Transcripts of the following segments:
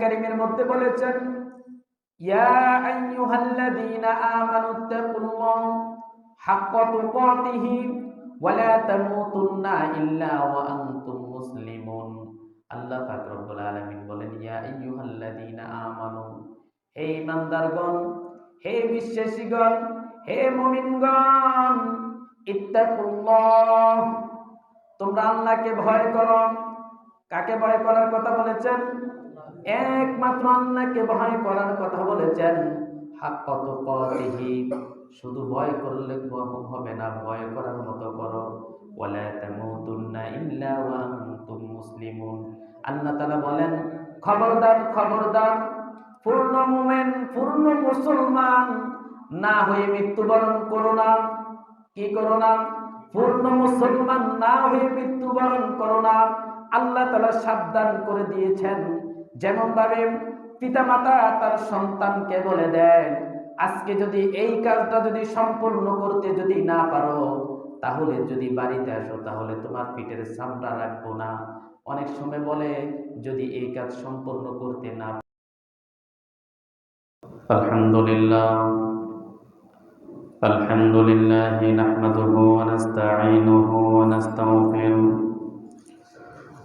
কারিমের মধ্যে বলেছেন, ইয়া আইয়ুহাল্লাযীনা হাক্কা তুকাতিহি ওয়া লা তামুতুন্না ইল্লা ওয়া আনতুম মুসলিমুন। আল্লাহ পাক রব্বুল আলামিন বলেন, ইয়া আইয়ুহাল্লাযীনা আমানু, হে ইমানদারগণ হে বিশ্বাসীগণ, হে মুমিনগণ, ইত্তাকুল্লাহ। তোমরা আল্লাহকে ভয় করো। কাকে ভয় করার কথা বলেছেন? একমাত্র আল্লাহকে ভয় করার কথা বলেছেন। হাক কত পথিহি শুধু ভয় করলে হবে না, ভয় করার মতো করো। ওয়ালা তামুতুন্না ইল্লা ওয়া আনতুম মুসলিমুন। আল্লাহ তাআলা বলেন, খবরদার খবরদার, পূর্ণ মুমিন, পূর্ণ মুসলমান, না হয়ে মৃত্যুবরণ করো না। কি করো না? পূর্ণ মুসলমান না হয়ে মৃত্যুবরণ করো না। আল্লাহ তালা সাবধান করে দিয়েছেন। যেমন ভাবে পিতামাতা তার সন্তানকে বলে দেয় আজকে যদি এই কাজটা যদি সম্পূর্ণ করতে যদি না পারো তাহলে যদি বাড়িতে আসো তাহলে তোমার পিঠের সামটা রাখবো না অনেক সময় বলে যদি এই কাজ সম্পূর্ণ করতে না আলহামদুলিল্লাহ الحمد لله نحمده ونستعينه ونستغفره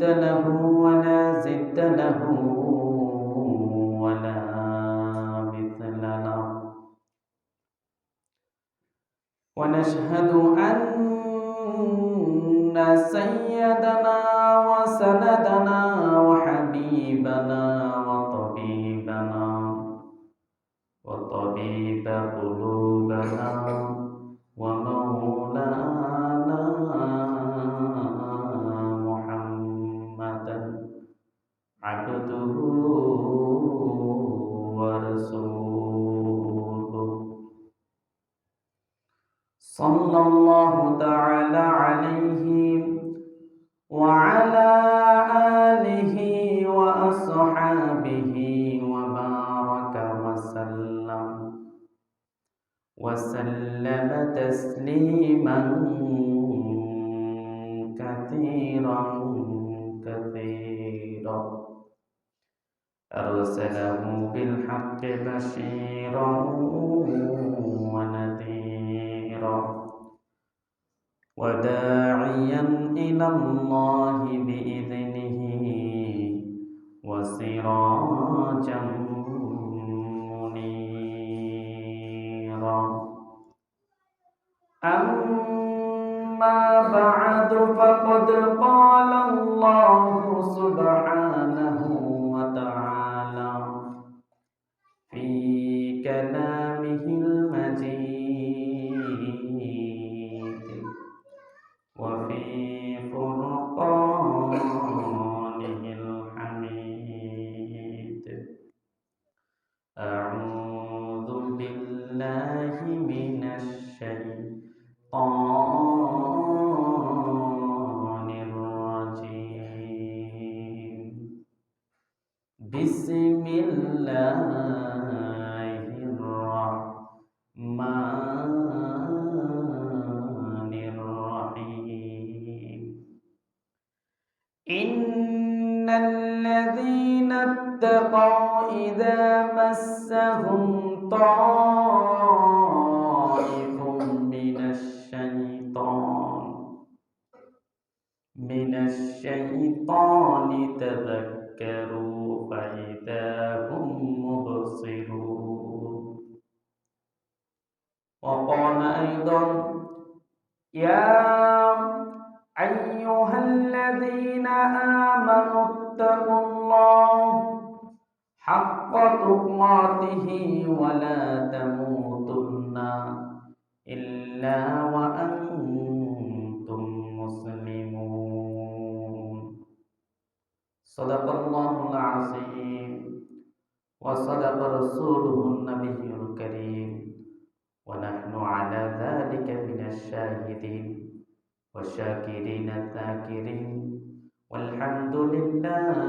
ند له ولا زد له. صلى الله تعالى عليه وعلى آله وأصحابه وبارك وسلم. وسلم تسليما كثيرا كثيرا. أرسله بالحق بشيرا ونذيرا وداعيا إلى الله بإذنه وسراجا منيرا. أما بعد فقد قال الله سبحانه وتعالى في كلامه إن الذين اتقوا إذا مسهم طائف من الشيطان من الشيطان تذكروا فإذا هم مبصرون وقال أيضا يا أيها الذين آمنوا اتقوا الله حق تقاته ولا تموتن إلا وأنتم مسلمون. صدق الله العظيم وصدق رسوله النبي الكريم. ونحن على ذلك من الشاهدين. والشاكرين الذاكرين والحمد لله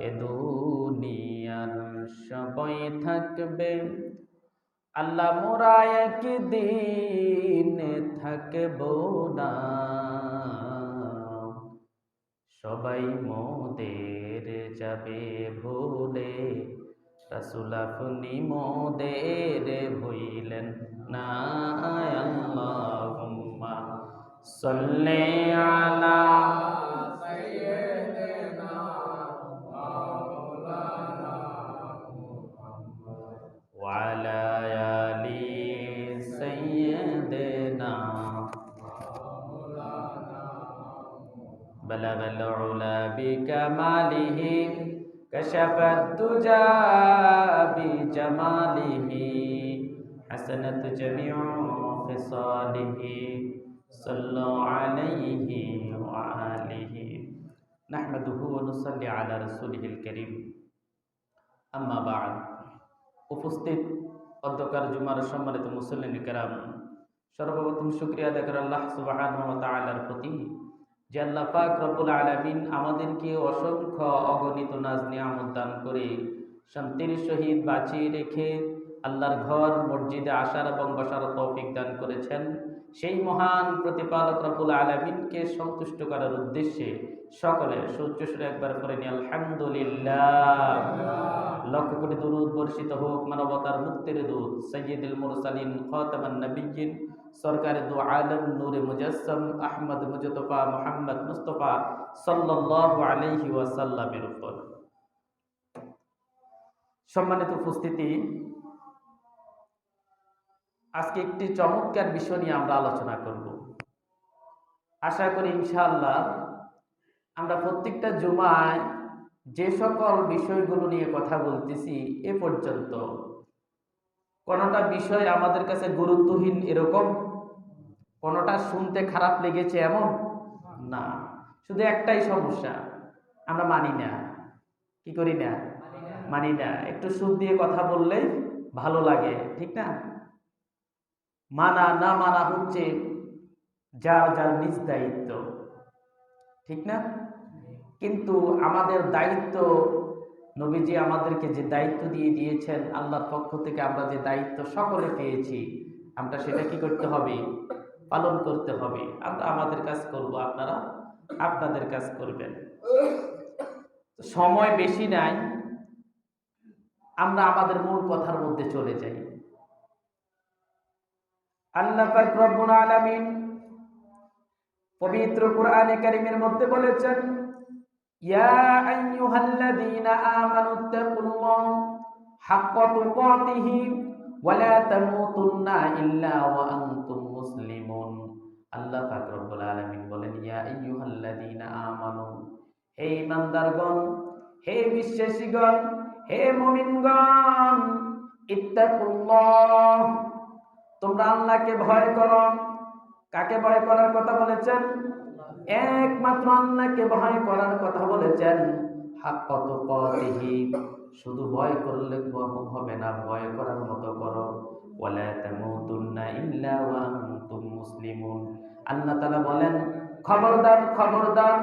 এ দুনিয়ার সবাই থাকবে। আল্লাহ মোরা একদিন থাকব না। সবাই মোদের যাবে ভুলে। রাসুল আপনি মোদের ভুইলেন না। আল্লাহুম্মা সাল্লি আলা بكماله كشف الدجى بجماله حسنت جميع خصاله صلوا عليه وآله نحمده ونصلي على رسوله الكريم أما بعد উপস্থিত অধ্যকার জুমার সম্মানিত মুসল্লিন কেরাম সর্বপ্রথম শুক্রিয়া আদায় করে আল্লাহ সুবাহান তালার প্রতি যে আল্লাহ আলমিন আমাদেরকে অসংখ্য অগণিত নাজ নিয়ামত দান করে শান্তির সহিত বাঁচিয়ে রেখে আল্লাহর ঘর, মসজিদে আসার এবং বসার তৌফিক দান করেছেন। সেই মহান প্রতিপালক রব্বুল আলমিনকে সন্তুষ্ট করার উদ্দেশ্যে সকলে সূর্য একবার করে নি আলহামদুলিল্লাহ। লক্ষ কোটি দুরুদ বর্ষিত হোক, মানবতার মুক্তির দূত সৈয়দুল মুরসালিন, খাতামান নবিয়্যিন। সরকারে দু আলম নূরে মুজাসসাম আহমদ মুজতফা, মুহাম্মদ মুস্তফা সাল্লাল্লাহু আলাইহি ওয়াসাল্লামের উপর। সম্মানিত উপস্থিতি, আজকে একটি চমৎকার বিষয় নিয়ে আমরা আলোচনা করব। আশা করি ইনশাআল্লাহ আমরা প্রত্যেকটা জুমায় যে সকল বিষয়গুলো নিয়ে কথা বলতেছি এ পর্যন্ত কোনোটা বিষয় আমাদের কাছে গুরুত্বহীন এরকম? কোনোটা শুনতে খারাপ লেগেছে এমন? না। শুধু একটাই সমস্যা, আমরা মানি না। কি করি না? মানি না। একটু সুখ দিয়ে কথা বললেই ভালো লাগে, ঠিক না? মানা না মানা হচ্ছে যার যার নিজ দায়িত্ব, ঠিক না? কিন্তু আমাদের দায়িত্ব নবীজি আমাদেরকে যে দায়িত্ব দিয়ে দিয়েছেন, আল্লাহর পক্ষ থেকে আমরা যে দায়িত্ব সকলে পেয়েছি, আমরা সেটা কি করতে হবে? পালন করতে হবে। আমরা আমাদের কাজ করব, আপনারা আপনাদের কাজ করবেন। সময় বেশি নাই, আমরা আমাদের মূল কথার মধ্যে চলে যাই। আল্লাহ রব্বুল আলামিন পবিত্র কোরআনে কারিমের মধ্যে বলেছেন ইয়া আইয়ুহাল্লাযীনা আমানু তাকুল্লাহ হাক্কা তুকাতিহি ওয়া লা তামুতুন্না ইল্লা ওয়া আনতুম মুসলিমুন আল্লাহ পাক রব্বুল আলামিন বলেন, ইয়া আইয়ুহাল্লাযীনা আমানু, হে ইমানদারগণ হে বিশ্বাসীগণ, হে মুমিনগণ, ইত্তাকুল্লাহ, তোমরা আল্লাহকে ভয় করো। কাকে ভয় করার কথা বলেছেন? একমাত্র আল্লাহকে ভয় করার কথা বলেছেন। হাক্কাত তুকাতিহি শুধু ভয় করলে হবে না, ভয় করার মতো করো। ওয়ালা তামুতুন্না ইল্লা ওয়া আনতুম মুসলিমুন। আল্লাহ তাআলা বলেন, খবরদার খবরদার,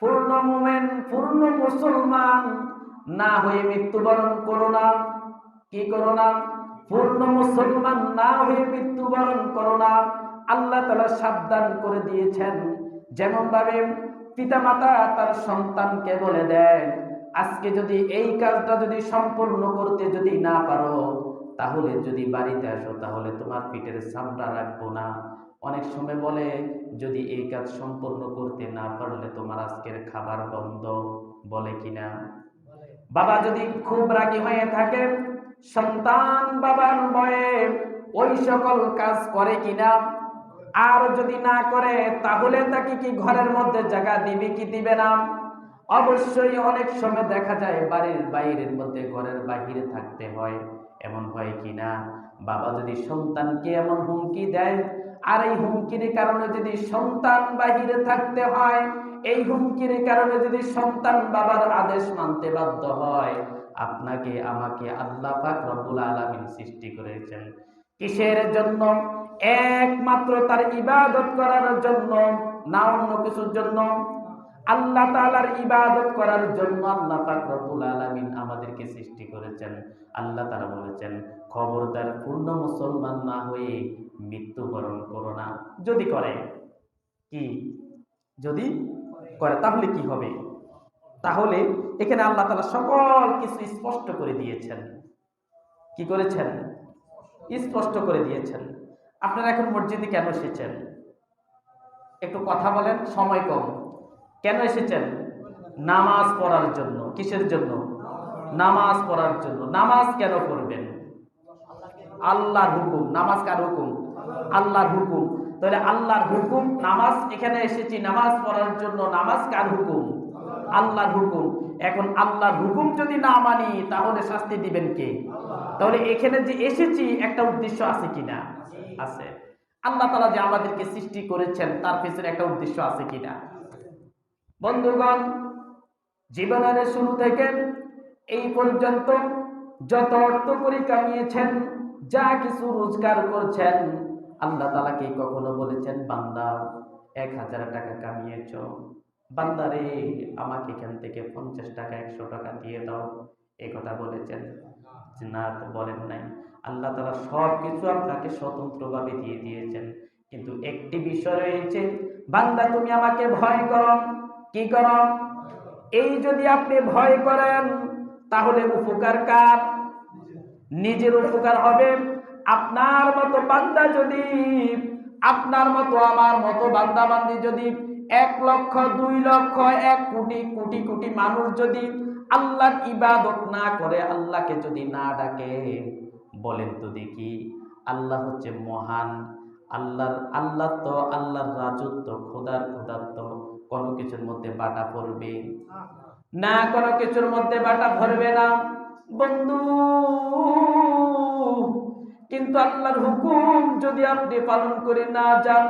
পূর্ণ মুমিন, পূর্ণ মুসলমান, না হয়ে মৃত্যুবরণ করো না। কি করো না? পূর্ণ মুসলমান না হয়ে মৃত্যুবরণ করো না। আল্লাহ তাআলা সাবধান করে দিয়েছেন। যেমন ভাবে পিতামাতা তার সন্তানকে বলে দেয়, আজকে যদি এই কাজটা যদি সম্পূর্ণ করতে যদি না পারো, তাহলে যদি বাড়িতে আসো, তাহলে তোমার পিঠের চামড়া রাখব না। অনেক সময় বলে, যদি এই কাজ সম্পূর্ণ করতে না পারলে তোমার আজকের খাবার বন্ধ, বলে কিনা? বাবা যদি খুব রাগি হয়ে থাকে, সন্তান বাবার ভয়ে ওই সকল কাজ করে কিনা? আর যদি না করে, তাহলে তাকে কি ঘরের মধ্যে জায়গা দিবে কি দিবে না? অবশ্যই অনেক সময় দেখা যায় বাড়ির বাইরের মধ্যে ঘরের বাহিরে থাকতে হয়। এমন হয় কিনা বাবা যদি সন্তানকে এমন হুমকি দেয়, আর এই হুমকির কারণে যদি সন্তান বাহিরে থাকতে হয়, এই হুমকির কারণে যদি সন্তান বাবার আদেশ মানতে বাধ্য হয়, আপনাকে, আমাকে আল্লাহ পাক রব্বুল আলামিন সৃষ্টি করেছেন। কিসের জন্য? একমাত্র তার ইবাদত করার জন্য, না অন্য কিছুর জন্য? আল্লাহ তাআলার ইবাদত করার জন্য আল্লাহ পাক রব্বুল আলামিন আমাদেরকে সৃষ্টি করেছেন। আল্লাহ তাআলা বলেছেন, খবরদার পূর্ণ মুসলমান না হয়ে মৃত্যুবরণ করো না। যদি করে, কি? যদি করে, তাহলে কি হবে? তাহলে এখানে আল্লাহ তালা সকল কিছু স্পষ্ট করে দিয়েছেন। কি করেছেন? স্পষ্ট করে দিয়েছেন। আপনারা এখন মসজিদে কেন এসেছেন? একটু কথা বলেন, সময় কম। কেন এসেছেন? নামাজ পড়ার জন্য। কিসের জন্য? নামাজ পড়ার জন্য। নামাজ কেন পড়বেন? আল্লাহর হুকুম। নামাজ কার হুকুম? আল্লাহর হুকুম। তাহলে আল্লাহর হুকুম, নামাজ এখানে এসেছি, নামাজ পড়ার জন্য নামাজ কার হুকুম? আল্লাহর হুকুম। এখন আল্লাহর হুকুম যদি না মানি, তাহলে শাস্তি দিবেন কে? তাহলে এখানে যে এসেছি, একটা উদ্দেশ্য আছে কিনা? আছে। আল্লাহ তালা যে আমাদেরকে সৃষ্টি করেছেন, তার পেছনে একটা উদ্দেশ্য আছে কিনা? বন্ধুগণ, জীবনের শুরু থেকে এই পর্যন্ত যত অর্থ করে কামিয়েছেন, যা কিছু রোজগার করছেন, আল্লাহ তালাকে কখনো বলেছেন, বান্দা, এক হাজার টাকা কামিয়েছ। বান্দারে, আমাকে এখান থেকে পঞ্চাশ টাকা, একশো টাকা দিয়ে দাও। এ কথা বলেছেন। যে না তো বলেন নাই। আল্লাহ তালা সব কিছু আপনাকে স্বতন্ত্রভাবে দিয়ে দিয়েছেন। কিন্তু একটি বিষয় রয়েছে, বান্দা তুমি আমাকে ভয় করো। কি করো? এই যদি আপনি ভয় করেন, তাহলে উপকার কার? নিজের উপকার হবে। আপনার মতো বান্দা যদি, আপনার মতো আমার মতো বান্দা বান্দি যদি, এক লক্ষ, দুই লক্ষ, এক কোটি কোটি কোটি মানুষ যদি আল্লাহর ইবাদত না করে আল্লাহকে যদি না ডাকে, বলেন তো দেখি, আল্লাহ হচ্ছে মহান, আল্লাহর, আল্লাহ তো আল্লাহর রাজত্ব, খোদার খোদাত্ব কোনো কিছুর মধ্যে বাটা পড়বে। না, কোনো কিছুর মধ্যে বাটা ভরবে না। বন্ধু, কিন্তু আল্লাহর হুকুম যদি আপনি পালন করে না যান,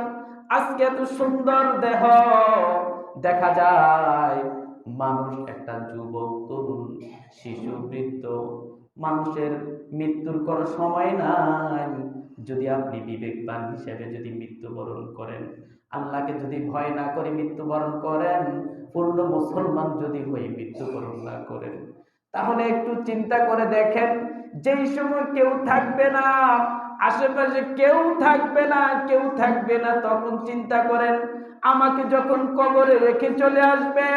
আজকে এত সুন্দর দেহ, দেখা যায় মানুষ একটা যুবক, তরুণ, শিশু, বৃদ্ধ। মানুষের মৃত্যুর কোনো সময় নাই। যদি আপনি বিবেকবান হিসেবে যদি মৃত্যুবরণ করেন, আল্লাহকে যদি ভয় না করে মৃত্যুবরণ করেন, পূর্ণ মুসলমান যদি হয়ে মৃত্যুবরণ না করেন, তাহলে একটু চিন্তা করে দেখেন, যেই সময় কেউ থাকবে না আশেপাশে কেউ থাকবে না, কেউ থাকবে না, তখন চিন্তা করেন, আমাকে যখন কবরে রেখে চলে আসবে,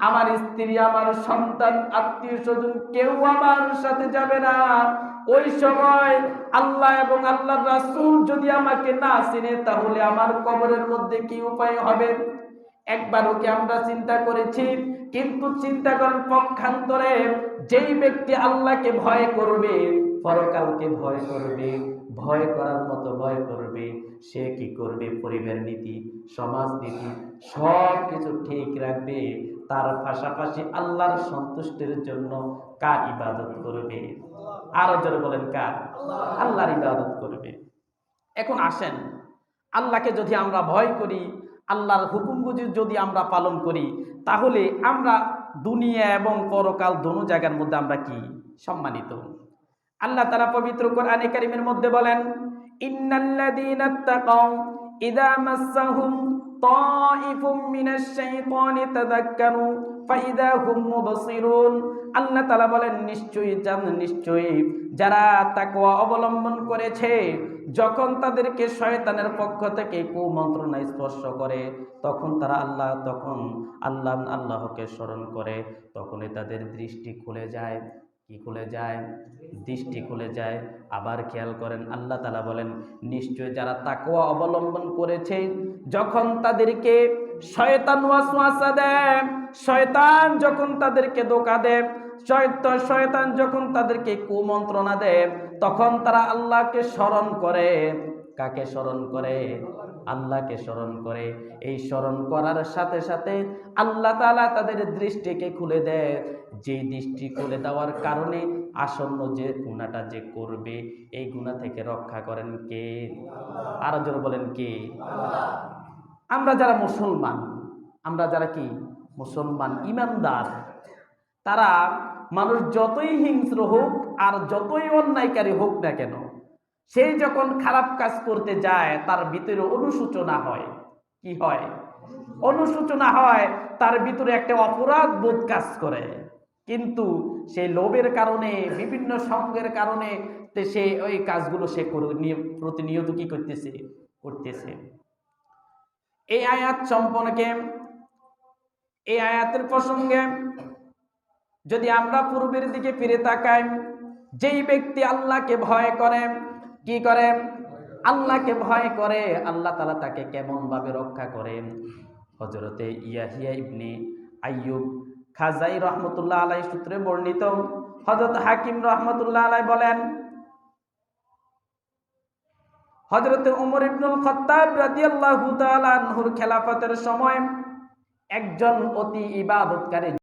আমার স্ত্রী, আমার সন্তান, আত্মীয় স্বজন, কেউ আমার সাথে যাবে না। ওই সময় আল্লাহ এবং আল্লাহ রাসুল যদি আমাকে না চিনে, তাহলে আমার কবরের মধ্যে কি উপায় হবে? একবারও কি আমরা চিন্তা করেছি, কিন্তু চিন্তা করেন পক্ষান্তরে, যেই ব্যক্তি আল্লাহকে ভয় করবে পরকালকে ভয় করবে, ভয় করার মতো ভয় করবে। সে কি করবে? পরিবার নীতি, সমাজ নীতি সব কিছু ঠিক রাখবে। তার পাশাপাশি আল্লাহর সন্তুষ্টির জন্য কার ইবাদত করবে? আরও জোরে বলেন কার? আল্লাহর ইবাদত করবে। এখন আসেন, আল্লাহকে যদি আমরা ভয় করি, আল্লাহর হুকুমগুজি যদি আমরা পালন করি, তাহলে আমরা দুনিয়া এবং পরকাল দোনো জায়গার মধ্যে আমরা কি? সম্মানিত। আল্লাহ তারা পবিত্র কোরআনে কারিমের মধ্যে বলেন, ইন্নাল্লাযীনা তাকাও ইযা মাসসাহুম তাইফুম মিনাশ শাইতানি তাযাক্কারু ফাইদা হুম মুবসিরুন। আল্লাহ তাআলা বলেন, নিশ্চয়ই জান, নিশ্চয়ই যারা তাকওয়া অবলম্বন করেছে, যখন তাদেরকে শয়তানের পক্ষ থেকে কুমন্ত্রণা স্পর্শ করে, তখন তারা আল্লাহ, তখন আল্লাহ, আল্লাহকে স্মরণ করে, তখনই তাদের দৃষ্টি খুলে যায়। কি খুলে যায়? দৃষ্টি খুলে যায়। আবার খেয়াল করেন, আল্লাহ তালা বলেন, নিশ্চয় যারা তাকওয়া অবলম্বন করেছে, যখন তাদেরকে শয়তান ওয়াসওয়াসা দেয়, শয়তান যখন তাদেরকে ধোকা দেয় শয়ত শয়তান যখন তাদেরকে কুমন্ত্রণা দেয়, তখন তারা আল্লাহকে স্মরণ করে। কাকে স্মরণ করে? আল্লাহকে স্মরণ করে। এই স্মরণ করার সাথে সাথে আল্লাহ তাআলা তাদের দৃষ্টিকে খুলে দেয়। যেই দৃষ্টি খুলে দেওয়ার কারণে আসন্ন যে গুণাটা যে করবে, এই গুণা থেকে রক্ষা করেন কে? আরও জোরে বলেন কে? আমরা যারা মুসলমান, আমরা যারা কি? মুসলমান ইমানদার, তারা মানুষ যতই হিংস্র হোক আর যতই অন্যায়কারী হোক না কেন সেই যখন খারাপ কাজ করতে যায়, তার ভিতরে অনুসূচনা হয়। কি হয়? অনুসূচনা হয়, তার ভিতরে একটা অপরাধ বোধ কাজ করে। কিন্তু সে লোভের কারণে, বিভিন্ন সঙ্গের কারণে সে ওই কাজগুলো সে প্রতিনিয়ত কি করতেছে? করতেছে। এই আয়াত সম্পর্কে, এই আয়াতের প্রসঙ্গে যদি আমরা পূর্বের দিকে ফিরে তাকাই, যেই ব্যক্তি আল্লাহকে ভয় করে কি করে? আল্লাহকে ভয় করে। আল্লাহ তালা তাকে কেমন ভাবে রক্ষা করেন? হজরতে ইয়াহিয়া ইবনে আইয়ুব খাজাই রহমতুল্লাহ আলাই সূত্রে বর্ণিত। হজরত হাকিম রহমতুল্লাহ আলাই বলেন হজরত উমর ইবনুল খত্তাব রাদিয়াল্লাহু তাআলা আনহুর খেলাফতের সময় একজন অতি ইবাদতকারী